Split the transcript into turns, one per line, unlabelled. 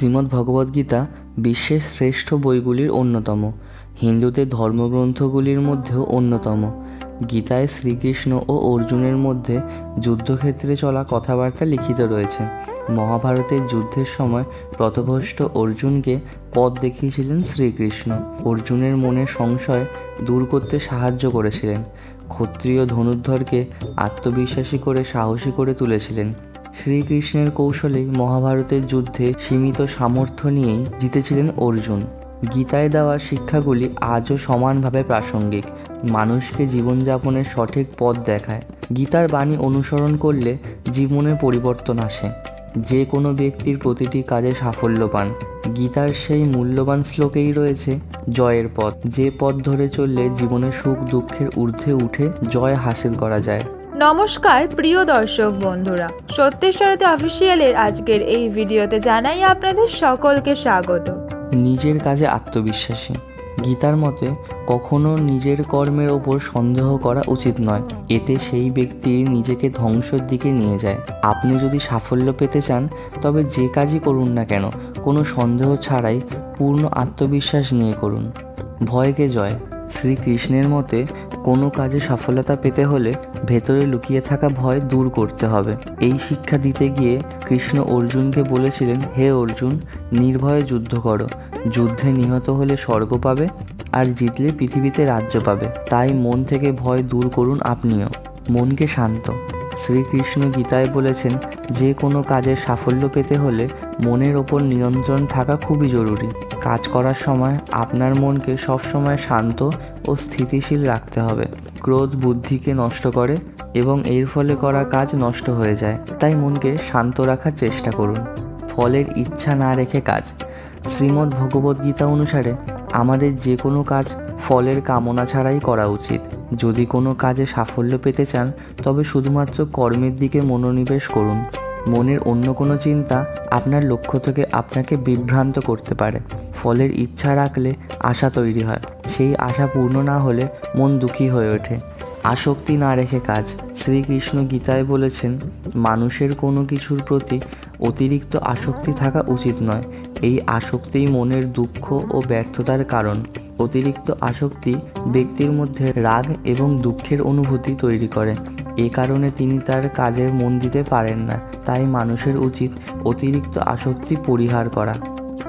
শ্রীমদ্ ভগবদ্গীতা বিশ্বের শ্রেষ্ঠ বইগুলির অন্যতম। হিন্দুদের ধর্মগ্রন্থগুলির মধ্যেও অন্যতম। গীতায় শ্রীকৃষ্ণ ও অর্জুনের মধ্যে যুদ্ধক্ষেত্রে চলা কথাবার্তা লিখিত রয়েছে। মহাভারতের যুদ্ধের সময় পথভ্রষ্ট অর্জুনকে পথ দেখিয়েছিলেন শ্রীকৃষ্ণ। অর্জুনের মনে সংশয় দূর করতে সাহায্য করেছিলেন। ক্ষত্রিয় ধনুর্ধরকে আত্মবিশ্বাসী করে সাহসী করে তুলেছিলেন। শ্রীকৃষ্ণের কৌশলেই মহাভারতের যুদ্ধে সীমিত সামর্থ্য নিয়েই জিতেছিলেন অর্জুন। গীতায় দেওয়া শিক্ষাগুলি আজও সমানভাবে প্রাসঙ্গিক। মানুষকে জীবনযাপনের সঠিক পথ দেখায়। গীতার বাণী অনুসরণ করলে জীবনে পরিবর্তন আসে। যে কোনো ব্যক্তির প্রতিটি কাজে সাফল্য পান। গীতার সেই মূল্যবান শ্লোকেই রয়েছে জয়ের পথ। যে পথ ধরে চললে জীবনে সুখ দুঃখের ঊর্ধ্বে উঠে জয় হাসিল করা যায়।
নমস্কার, প্রিয় দর্শক বন্ধুরা। সত্যের সারথী অফিসিয়ালের আজকের এই ভিডিওতে জানাই আপনাদের সকলকে স্বাগত।
নিজের কাজে আত্মবিশ্বাসী। গীতার মতে, কখনো নিজের কর্মের ওপর সন্দেহ করা উচিত নয়। এতে সেই ব্যক্তি নিজেকে ধ্বংসের দিকে নিয়ে যায়। আপনি যদি সাফল্য পেতে চান, তবে যে কাজই করুন না কেন, কোনো সন্দেহ ছাড়াই পূর্ণ আত্মবিশ্বাস নিয়ে করুন। ভয়কে জয়। শ্রীকৃষ্ণের মতে কোনো কাজে সফলতা পেতে হলে ভেতরে লুকিয়ে থাকা ভয় দূর করতে হবে। এই শিক্ষা দিতে গিয়ে কৃষ্ণ অর্জুনকে বলেছিলেন, হে অর্জুন, নির্ভয়ে যুদ্ধ করো। যুদ্ধে নিহত হলে স্বর্গ পাবে আর জিতলে পৃথিবীতে রাজ্য পাবে। তাই মন থেকে ভয় দূর করুন আপনিও। মনকে শান্ত। শ্রীকৃষ্ণ গীতায় বলেছেন, যে কোনো কাজের সাফল্য পেতে হলে মনের ওপর নিয়ন্ত্রণ থাকা খুবই জরুরি। কাজ করার সময় আপনার মনকে সবসময় শান্ত ও স্থিতিশীল রাখতে হবে। ক্রোধ বুদ্ধিকে নষ্ট করে এবং এর ফলে করা কাজ নষ্ট হয়ে যায়। তাই মনকে শান্ত রাখার চেষ্টা করুন। ফলের ইচ্ছা না রেখে কাজ। শ্রীমদ্ ভগবদ্গীতা অনুসারে আমাদের যে কোনো কাজ ফলের কামনা ছাড়াই করা উচিত। যদি কোনো কাজে সাফল্য পেতে চান, তবে শুধুমাত্র কর্মের দিকে মনোনিবেশ করুন। মনের অন্য কোনো চিন্তা আপনার লক্ষ্য থেকে আপনাকে বিভ্রান্ত করতে পারে। ফলের ইচ্ছা রাখলে আশা তৈরি হয়। সেই আশা পূর্ণ না হলে মন দুঃখী হয়ে ওঠে। আসক্তি না রেখে কাজ। শ্রীকৃষ্ণ গীতায় বলেছেন, মানুষের কোনো কিছুর প্রতি অতিরিক্ত আসক্তি থাকা উচিত নয়। এই আসক্তিই মনের দুঃখ ও ব্যর্থতার কারণ। অতিরিক্ত আসক্তি ব্যক্তির মধ্যে রাগ এবং দুঃখের অনুভূতি তৈরি করে। এ কারণে তিনি তার কাজে মন দিতে পারেন না। তাই মানুষের উচিত অতিরিক্ত আসক্তি পরিহার করা।